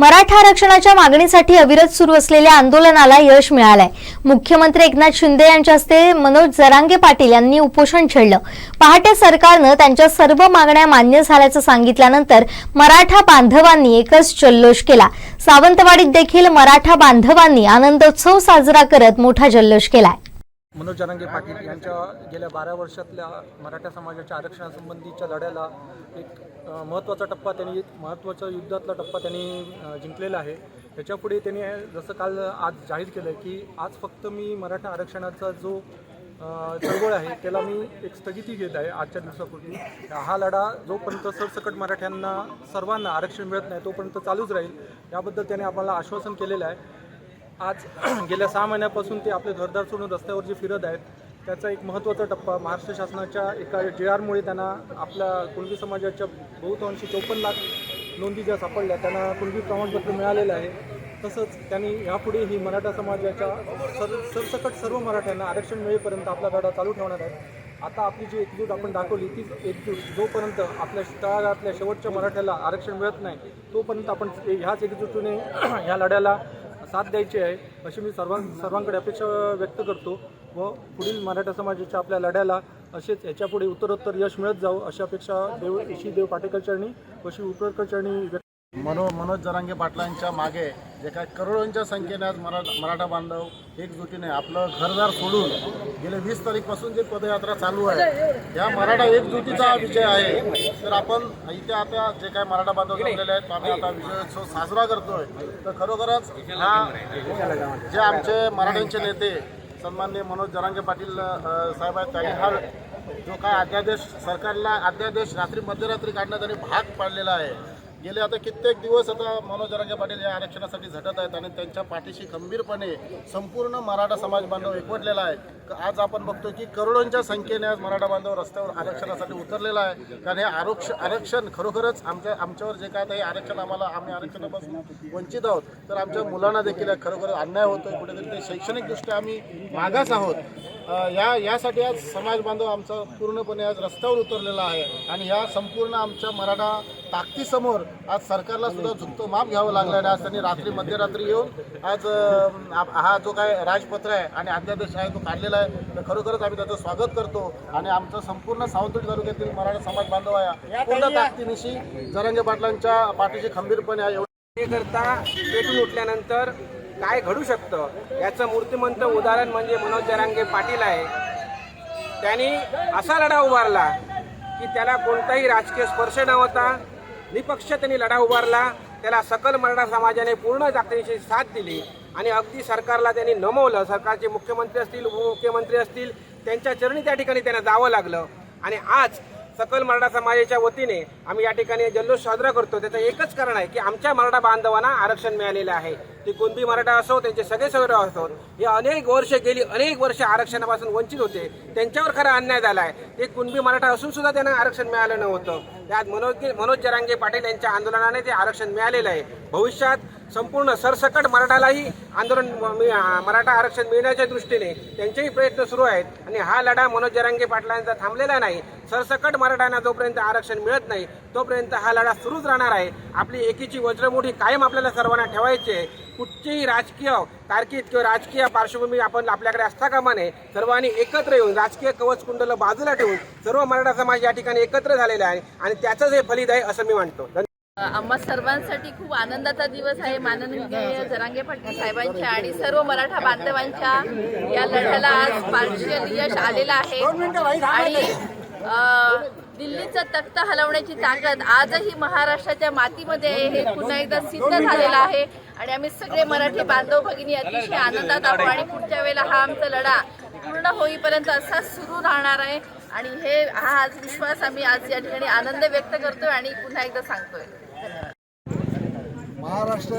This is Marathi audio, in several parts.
मराठा आरक्षणाच्या मागणीसाठी अविरत सुरू असलेल्या आंदोलनाला यश मिळालंय. मुख्यमंत्री एकनाथ शिंदे यांच्या हस्ते मनोज जरांगे पाटील यांनी उपोषण छेडलं. पहाटे सरकारनं त्यांच्या सर्व मागण्या मान्य झाल्याचं सांगितल्यानंतर मराठा बांधवांनी एकच जल्लोष केला. सावंतवाडीत देखील मराठा बांधवांनी आनंदोत्सव साजरा करत मोठा जल्लोष केलाय. मनोज जरांगे पाटील यांच्या गेल्या बारा वर्षातल्या मराठा समाजाच्या आरक्षणासंबंधीच्या लढ्याला एक महत्त्वाचा टप्पा त्यांनी महत्त्वाचा युद्धातला टप्पा त्यांनी जिंकलेला आहे. त्याच्यापुढे त्यांनी जसं काल आज जाहीर केलं की आज फक्त मी मराठा आरक्षणाचा जो चळवळ आहे त्याला मी एक स्थगिती घेत आहे आजच्या दिवसापूर्वी हा लढा जोपर्यंत सरसकट मराठ्यांना सर्वांना आरक्षण मिळत नाही तोपर्यंत चालूच राहील. याबद्दल त्याने आम्हाला आश्वासन केलेलं आहे. आज गेल्या सहा महिन्यापासून ते आपले घरदार सोडून रस्त्यावर जे फिरत आहेत. त्याचा एक महत्त्वाचा टप्पा महाराष्ट्र शासनाच्या एका जे आरमुळे त्यांना आपल्या कुणबी समाजाच्या बहुतांशी चौपन्न लाख नोंदी ज्या सापडल्या त्यांना कुणबी प्रमाणपत्र मिळालेलं आहे. तसंच त्यांनी यापुढे ही मराठा समाजाच्या सर सरसकट सर्व मराठ्यांना आरक्षण मिळेपर्यंत आपला लढा चालू ठेवणार आहे आता आपली जी एकजूट आपण दाखवली तीच एकजूट जोपर्यंत आपल्या तळागाळातल्या शेवटच्या मराठ्याला आरक्षण मिळत नाही तोपर्यंत आपण ह्याच एकजुटीने ह्या लढ्याला साथ द्यायची आहे अशी मी सर्वां सर्वांकडे अपेक्षा व्यक्त करतो. व पुढील मराठा समाजाच्या आपल्या लढ्याला असेच याच्यापुढे उत्तरोत्तर यश मिळत जावं अशी अपेक्षा देव इशी देव पाटेकरचरणी व श्री उपरकरचरणी व्यक्त मनो मनोज जरांगे पाटलांच्या मागे जे काय करोडोंच्या संख्येने आज मरा मराठा बांधव एकजुटीने आपलं घरदार सोडून गेले वीस तारीखपासून जे पदयात्रा चालू आहे या मराठा एकजुटीचा विजय आहे. तर आपण इथे आता जे काय मराठा बांधव जमलेले आहेत आम्ही आता विजयोत्सव साजरा करतोय. तर खरोखरच हा जे आमचे मराठ्यांचे नेते सन्माननीय मनोज जरांगे पाटील साहेब आहेत त्यांनी हा जो काय अध्यादेश सरकारला अध्यादेश रात्री मध्यरात्री काढण्यात आणि भाग पाडलेला आहे. गेले आता कित्येक दिवस आता मनोज जरांगे पाटील या आरक्षणासाठी झटत आहेत आणि त्यांच्या पाठीशी खंबीरपणे संपूर्ण मराठा समाज बांधव एकवटलेला आहे. आज आपण बघतो की करोडोंच्या संख्येने आज मराठा बांधव रस्त्यावर आरक्षणासाठी उतरलेला आहे. कारण हे आरक्ष आरक्षण खरोखरच आमच्या आमच्यावर जे काय ते आरक्षण आम्हाला आम्ही आरक्षणापासून वंचित आहोत. तर आमच्या मुलांना देखील खरोखर अन्याय होतोय. कुठेतरी ते शैक्षणिकदृष्ट्या आम्ही मागास आहोत. या यासाठी आज समाज बांधव आमचा पूर्णपणे आज रस्त्यावर उतरलेला आहे. आणि या संपूर्ण आमच्या मराठा ताकदीसमोर आज सरकारला सुद्धा झुकतो माप घ्यावं लागलं आहे आज त्यांनी रात्री मध्यरात्री येऊन आज हा जो काय राजपत्र आहे आणि अध्यादेश आहे तो काढलेला आहे. तर खरोखरच आम्ही त्याचं स्वागत करतो. आणि आमचं संपूर्ण सावंतवाडी तालुक्यातील मराठा समाज बांधव आहे. पूर्ण ताकदीनिशी जरंगे पाटलांच्या पाठीशी खंबीरपणे आहे. एवढं करता पेटून उठल्यानंतर काय घडू शकतं? याचं मूर्तिमंत उदाहरण म्हणजे मनोज जरांगे पाटील आहे. त्यांनी असा लढा उभारला की त्याला कोणताही राजकीय स्पर्श नव्हता. निपक्ष त्यांनी लढा उभारला. त्याला सकल मराठा समाजाने पूर्ण ताकदीची साथ दिली. आणि अगदी सरकारला त्यांनी नमवलं. सरकारचे मुख्यमंत्री असतील उपमुख्यमंत्री असतील त्यांच्या चरणी त्या ठिकाणी त्यांना जावं लागलं. आणि आज सकल मराठा समाजाच्या वतीने आम्ही या ठिकाणी जल्लोष साजरा करतो. त्याचं एकच कारण आहे की आमच्या मराठा बांधवांना आरक्षण मिळालेलं आहे. ते कुणबी मराठा असो त्यांचे सगळे सगळे असो हे अनेक वर्ष गेली अनेक वर्ष आरक्षणापासून वंचित होते. त्यांच्यावर खरा अन्याय झाला आहे ते कुणबी मराठा असून सुद्धा त्यांना आरक्षण मिळालं नव्हतं. त्यात मनोज मनोज जरांगे पाटील यांच्या आंदोलनाने ते आरक्षण मिळालेलं आहे. भविष्यात संपूर्ण सरसकट मराठालाही आंदोलन मराठा आरक्षण मिळण्याच्या दृष्टीने त्यांचेही प्रयत्न सुरू आहेत. आणि हा लढा मनोज जरांगे पाटलांचा थांबलेला नाही. सरसकट मराठ्यांना जोपर्यंत आरक्षण मिळत नाही तोपर्यंत हा लढा सुरूच राहणार आहे. आपली एकीची वज्रमुठी कायम आपल्याला सर्वांना ठेवायची आहे. कुठचीही राजकीय तारकीत किंवा राजकीय पार्श्वभूमी आपण आपल्याकडे असता कामा नये सर्वांनी एकत्र येऊन राजकीय कवच कुंडलं बाजूला ठेवून सर्व मराठा समाज या ठिकाणी एकत्र झालेला आहे आणि त्याचंच हे फलित आहे असं मी मानतो आम्हा सर्वांसाठी खूप आनंदाचा दिवस आहे. माननीय जरांगे पाटील साहेबांच्या आणि सर्व मराठा बांधवांच्या या लढ्याला आज पार्शियल यश आलेलं आहे. आणि दिल्लीचं तख्त हलवण्याची ताकद आजही महाराष्ट्राच्या मातीमध्ये आहे हे पुन्हा एकदा सिद्ध झालेलं आहे. आणि आम्ही सगळे मराठी बांधव भगिनी अतिशय आनंदात आहोत आणि पुढच्या वेळेला हा आमचा लढा पूर्ण होईपर्यंत असाच सुरू राहणार आहे. आणि हे हा आज विश्वास आम्ही आज या ठिकाणी आनंद व्यक्त करतोय आणि पुन्हा एकदा सांगतोय. महाराष्ट्र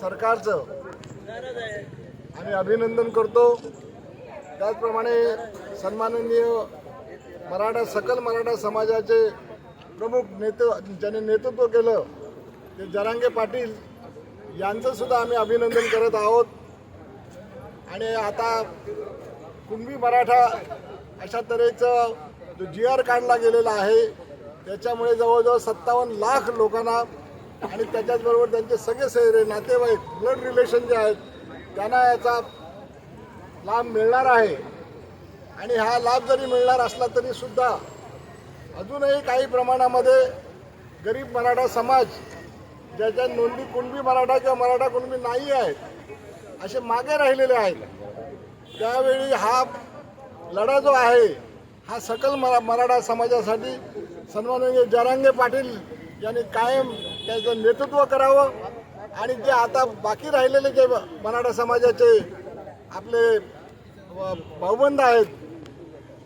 सरकारचं आम्ही अभिनंदन करतो. त्याचप्रमाणे सन्माननीय मराठा सकल मराठा समाजाचे प्रमुख नेते ज्याने नेतृत्व केलं ते जरांगे पाटील यांचंसुद्धा आम्ही अभिनंदन करत आहोत. आणि आता कुणबी मराठा अशा तऱ्हेचं जो जी आर काढला गेलेला आहे त्याच्यामुळे जवळजवळ सत्तावन्न लाख लोकांना आणि त्याच्याचबरोबर त्यांचे सगळे सैरे नातेवाईक ब्लड रिलेशन जे आहेत त्यांना याचा लाभ मिळणार आहे. आणि हा लाभ जरी मिळणार असला तरी सुद्धा अजूनही काही प्रमाणामध्ये गरीब मराठा समाज ज्याच्या नोंदी कुणबी मराठा किंवा मराठा कुणबी नाही आहेत असे मागे राहिलेले आहेत. त्यावेळी हा लढा जो आहे हा सकल मरा मराठा समाजासाठी सन्माननीय जरांगे पाटील यांनी कायम त्याचं नेतृत्व करावं आणि जे आता बाकी राहिलेले जे मराठा समाजाचे आपले भाऊबंद आहेत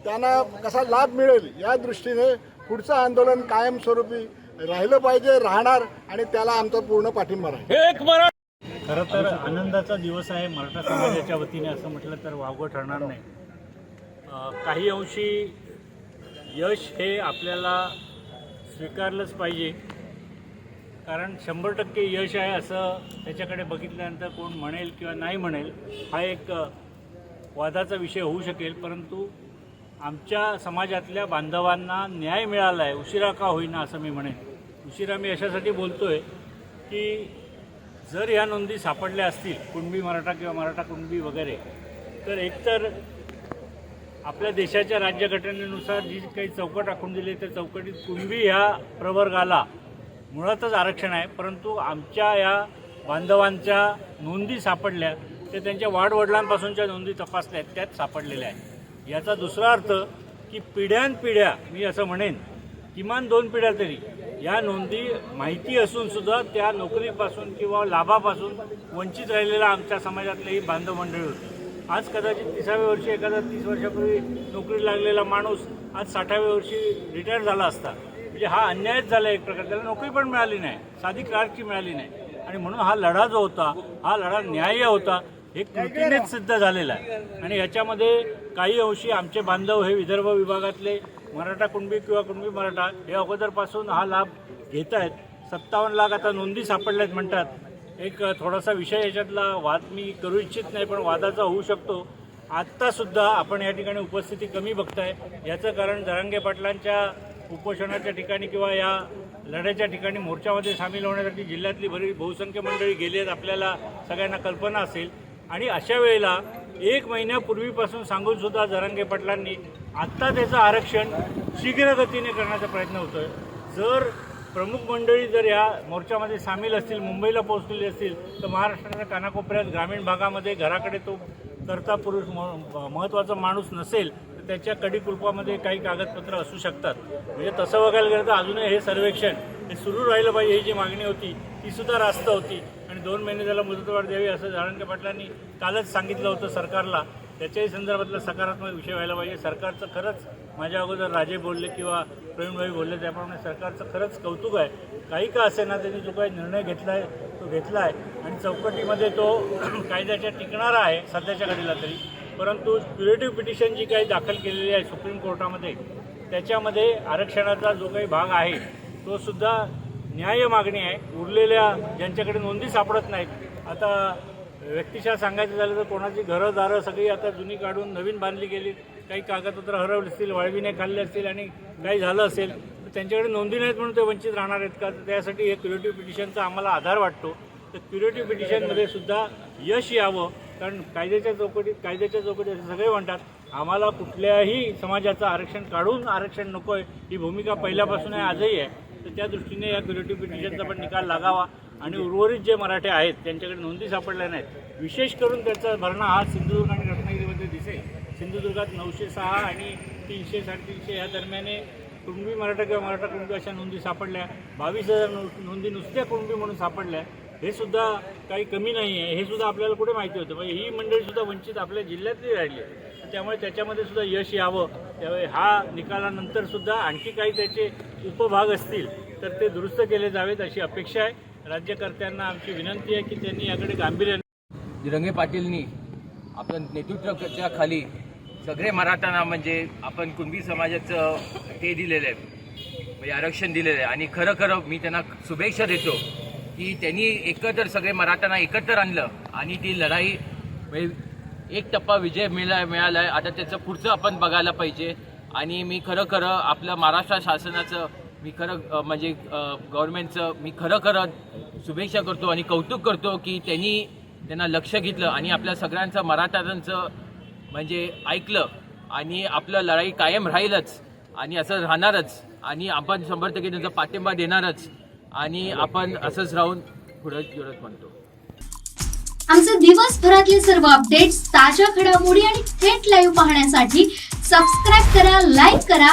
त्यांना कसा लाभ मिळेल या दृष्टीने पुढचं आंदोलन कायमस्वरूपी राहिलं पाहिजे राहणार आणि त्याला आमचा पूर्ण पाठिंबा राहील. खरं तर आनंदाचा दिवस आहे मराठा समाजाच्या वतीने असं म्हटलं तर वावगं ठरणार नाही. काही अंशी यश हे आपल्याला स्वीकारलंच पाहिजे. कारण शंभर टक्के यश आहे असं त्याच्याकडे बघितल्यानंतर कोण म्हणेल किंवा नाही म्हणेल हा एक वादाचा विषय होऊ शकेल. परंतु आमच्या समाजातल्या बांधवांना न्याय मिळाला आहे उशिरा का होईना असं मी म्हणेन. उशिरा मी अशासाठी बोलतो आहे की जर ह्या नोंदी सापडल्या असतील कुणबी मराठा किंवा मराठा कुणबी वगैरे तर एकतर आपल्या देशाच्या राज्यघटनेनुसार जी काही चौकट आखून दिली त्या चौकटीत कुणबी ह्या प्रवर्गाला मुळातच आरक्षण आहे परंतु आमच्या या बांधवांच्या नोंदी सापडल्या ते त्यांच्या वाडवडिलांपासूनच्या नोंदी तपासल्या आहेत त्यात सापडलेल्या आहेत. याचा दुसरा अर्थ की पिढ्यानपिढ्या मी असं म्हणेन किमान दोन पिढ्या तरी या नोंदी माहिती असूनसुद्धा त्या नोकरीपासून किंवा लाभापासून वंचित राहिलेला आमच्या समाजातलेही बांधव मंडळी होती. आज कदाचित तिसाव्या वर्षी एखादा तीस वर्षापूर्वी नोकरी लागलेला माणूस आज साठाव्या वर्षी रिटायर झाला असता. म्हणजे हा अन्यायच झाला एक प्रकार. त्याला नोकरी पण मिळाली नाही. साधी क्लार्कची मिळाली नाही. आणि म्हणून हा लढा जो होता हा लढा न्याय्य होता हे कृतीनेच सिद्ध झालेला आहे. आणि याच्यामध्ये काही अंशी आमचे बांधव हे विदर्भ विभागातले मराठा कुणबी किंवा कुणबी मराठा हे अगोदरपासून हा लाभ घेत आहेत. सत्तावन्न लाख आता नोंदी सापडल्यात म्हणतात. एक थोडासा विषय याच्यातला वाद मी करू इच्छित नाही पण वादाचा होऊ शकतो. आत्तासुद्धा आपण या ठिकाणी उपस्थिती कमी बघताय. याचं कारण जरांगे पाटलांच्या उपोषणाच्या ठिकाणी किंवा या लढ्याच्या ठिकाणी मोर्चामध्ये सामील होण्यासाठी जिल्ह्यातली बरी बहुसंख्य मंडळी गेली आहेत आपल्याला सगळ्यांना कल्पना असेल. आणि अशा वेळेला एक महिन्यापूर्वीपासून सांगून सुद्धा जरांगे पाटलांनी आत्ता त्याचं आरक्षण शीघ्रगतीने करण्याचा प्रयत्न होतोय. जर प्रमुख मंडळी जर या मोर्चामध्ये सामील असतील मुंबईला पोहोचलेली असतील तर महाराष्ट्राच्या कानाकोपऱ्यात ग्रामीण भागामध्ये घराकडे तो करता पुरुष म- महत्त्वाचा माणूस नसेल तर त्याच्या कडीकुलपामध्ये काही कागदपत्र असू शकतात. म्हणजे तसं बघायला गेलं तर अजूनही हे सर्वेक्षण हे सुरू राहिलं पाहिजे ही जी मागणी होती ती सुद्धा रास्त होती. आणि दोन महिने त्याला मुदतवाढ द्यावी असं जारंगे पाटलांनी कालच सांगितलं होतं सरकारला. त्याच्याही संदर्भातला सकारात्मक विषय व्हायला पाहिजे. सरकारचं खरंच माझ्या अगोदर राजे बोलले किंवा प्रवीणभाई बोलले त्याप्रमाणे सरकारचं खरंच कौतुक आहे. काही का असे ना त्यांनी जो काही निर्णय घेतला आहे तो घेतला आहे आणि चौकटीमध्ये तो कायद्याच्या टिकणारा आहे सध्याच्या घडीला तरी. परंतु क्युरेटिव्ह पिटिशन जी काही दाखल केलेली आहे सुप्रीम कोर्टामध्ये त्याच्यामध्ये आरक्षणाचा जो काही भाग आहे तो सुद्धा न्याय मागणी आहे. उरलेल्या ज्यांच्याकडे नोंदी सापडत नाहीत. आता व्यक्तिशः सांगायचं झालं तर कोणाची घरं दारं सगळी आता जुनी काढून नवीन बांधली गेली. काही कागदपत्र हरवली असतील वाळवीने खाल्ले असतील आणि काही झालं असेल तर त्यांच्याकडे नोंदी नाहीत म्हणून ते वंचित राहणार आहेत का? त्यासाठी हे क्युरेटिव्ह पिटिशनचा आम्हाला आधार वाटतो. तर क्युरेटिव्ह पिटिशनमध्ये सुद्धा यश यावं कारण कायद्याच्या चौकटीत कायद्याच्या चौकटीत असे सगळे म्हणतात आम्हाला कुठल्याही समाजाचं आरक्षण काढून आरक्षण नको आहे ही भूमिका पहिल्यापासून आहे आजही आहे. तर त्या दृष्टीने या क्युरेटिव्ह पिटिशनचा पण निकाल लागावा. आणि उर्वरित जे मराठे आहेत त्यांच्याकडे नोंदी सापडल्या नाहीत. विशेष करून त्याचा भरणा हा सिंधुदुर्ग आणि रत्नागिरीमध्ये दिसेल. सिंधुदुर्गात नऊशे सहा आणि तीनशे साडेतीनशे ह्या दरम्याने कुणबी मराठा किंवा मराठा कुणबी अशा नोंदी सापडल्या. बावीस हजार नो नोंदी नुसत्या कुणबी म्हणून सापडल्या. हे सुद्धा काही कमी नाही आहे हे सुद्धा आपल्याला कुठे माहिती होतं? म्हणजे ही मंडळीसुद्धा वंचित आपल्या जिल्ह्यातली राहिली आहे. त्यामुळे त्याच्यामध्ये सुद्धा यश यावं. त्यावेळी हा निकालानंतर सुद्धा आणखी काही त्याचे उपभाग असतील तर ते दुरुस्त केले जावेत अशी अपेक्षा आहे. राज्यकर्त्यांना आमची विनंती आहे की त्यांनी याकडे गांभीर्याने रंगे पाटीलनी आपण नेतृत्वाच्या खाली सगळे मराठांना म्हणजे आपण कुणबी समाजाचं हे दिलेलं आहे म्हणजे आरक्षण दिलेलं आहे. आणि खरं खरं मी त्यांना शुभेच्छा देतो की त्यांनी एकत्र सगळे मराठांना एकत्र आणलं आणि ती लढाई म्हणजे एक टप्पा विजय मिळा मिळाला आहे आता त्याचं पुढचं आपण बघायला पाहिजे. आणि मी खरं खरं आपलं महाराष्ट्र शासनाचं मी खरं म्हणजे गव्हर्नमेंटचं मी खरं खरं शुभेच्छा करतो आणि कौतुक करतो की त्यांनी त्यांना लक्ष घेतलं आणि आपल्या सगळ्यांचं मराठांचं म्हणजे ऐकलं आणि आपलं लढाई कायम राहीलच आणि असं राहणारच आणि आपण शंभर टक्के त्यांचा पाठिंबा देणारच आणि आपण असंच राहून पुढे जुळत म्हणतो. आमचे दिवसभरातले सर्व अपडेट्स ताज्या घडामोडी आणि थेट लाईव्ह पाहण्यासाठी सबस्क्राईब करा लाईक करा